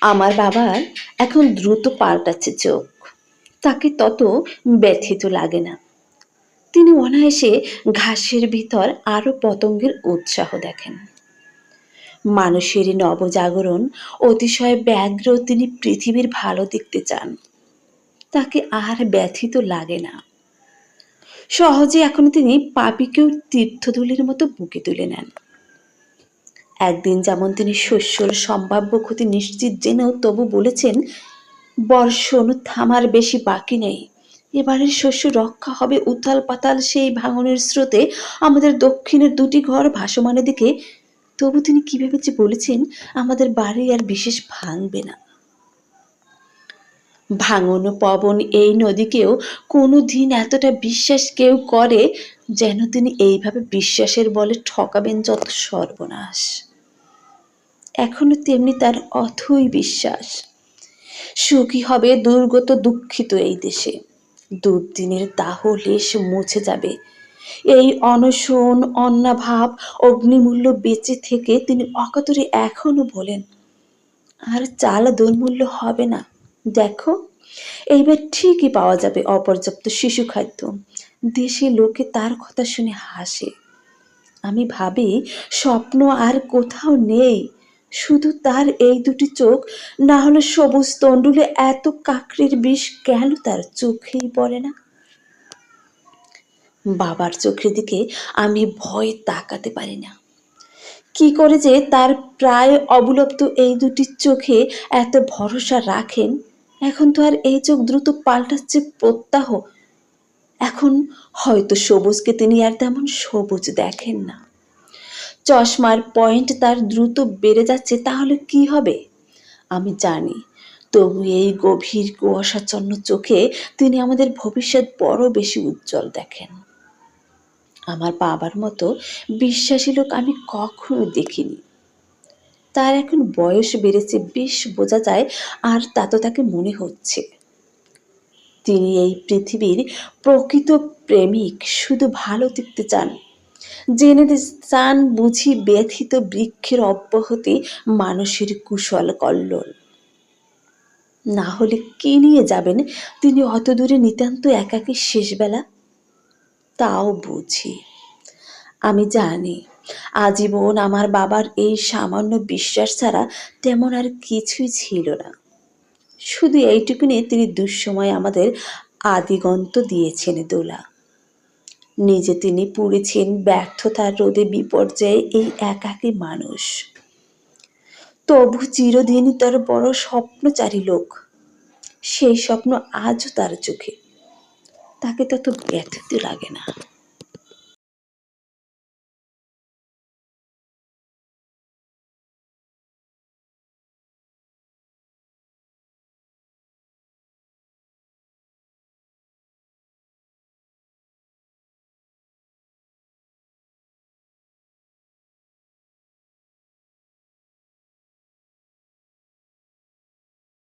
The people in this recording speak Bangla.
আমার বাবার এখন দ্রুত পাল্টাচ্ছে চোখ। তাকে তত ব্যথিত লাগে না। তিনি অনায়াসে ঘাসের ভিতর আরও পতঙ্গের উৎসাহ দেখেন। মানুষেরই নবজাগরণ অতিশয় ব্যগ্র তিনি পৃথিবীর ভালো দেখতে চান। তাকে আর ব্যথিত লাগে না। সহজে এখন তিনি পাপিকেও তীর্থধুলির মতো বুকে তুলে নেন। একদিন যেমন তিনি শস্যর সম্ভাব্য ক্ষতি নিশ্চিত জেনেও তবু বলেছেন, বর্ষণ থামার বেশি বাকি নেই। এবারের শস্য রক্ষা হবে উথাল পাতাল সেই ভাঙনের স্রোতে। আমাদের দক্ষিণের দুটি ঘর ভাসমানের দিকে তবু তিনি কীভাবে যে বলেছেন, আমাদের বাড়ি আর বিশেষ ভাঙবে না। ভাঙন পবন এই নদীকেও কোনো দিন এতটা বিশ্বাস কেউ করে যেন তিনি এইভাবে বিশ্বাসের বলে ঠকাবেন যত সর্বনাশ। এখনও তেমনি তার অথই বিশ্বাস। সুখী হবে দুর্গত দুঃখিত এই দেশে। দুর্দিনের দাহ লেশ মুছে যাবে। এই অনশন, অন্নাভাব, অগ্নিমূল্য বেঁচে থেকে তিনি অকাতরে এখনও বলেন, আর চাল দুর্মূল্য হবে না। দেখো, এইবার ঠিকই পাওয়া যাবে অপর্যাপ্ত শিশু খাদ্য। দেশে লোকে তার কথা শুনে হাসে। আমি ভাবি, স্বপ্ন আর কোথাও নেই। শুধু তার এই দুটি চোখ, না হলে সবুজ তণ্ডুলে এত কাকড়ির বিষ কেন তার চোখেই পড়ে না? বাবার চোখের দিকে আমি ভয়ে তাকাতে পারি না। কি করে যে তার প্রায় অবলুপ্ত এই দুটি চোখে এত ভরসা রাখেন? এখন তো আর এই চোখ দ্রুত পাল্টাচ্ছে প্রত্যাহ। এখন হয়তো সবুজকে তিনি আর তেমন সবুজ দেখেন না। চশমার পয়েন্ট তার দ্রুত বেড়ে যাচ্ছে, তাহলে কি হবে? আমি জানি। তবু এই গভীর কুয়াশাচ্ছন্ন চোখে তিনি আমাদের ভবিষ্যৎ বড় বেশি উজ্জ্বল দেখেন। আমার বাবার মতো বিশ্বাসী লোক আমি কখনো দেখিনি। তার এখন বয়স বেড়েছে বেশ বোঝা যায়, আর তা তো তাকে মনে হচ্ছে। তিনি এই পৃথিবীর প্রকৃত প্রেমিক, শুধু ভালো দেখতে চান। জেনে চান বুঝি ব্যথিত বৃক্ষের অব্যাহতি মানুষের কুশল কল্লোল। না হলে কি নিয়ে যাবেন? তিনি অত দূরে নিতান্ত একাকী শেষবেলা? তাও বুঝি। আমি জানি, আজীবন আমার বাবার এই সামান্য বিশ্বাস ছাড়া তেমন আর কিছুই ছিল না। শুধু এইটুকুনে তিনি দুঃসময় আমাদের আদিগন্ত দিয়েছেন দোলা। নিজে তিনি পুড়েছেন ব্যর্থতার রোদে বিপর্যয়ে এই একাকী মানুষ। তবু চিরদিনই তার বড় স্বপ্নচারী লোক। সেই স্বপ্ন আজও তার চোখে। তাকে তত ব্যথিত লাগে না।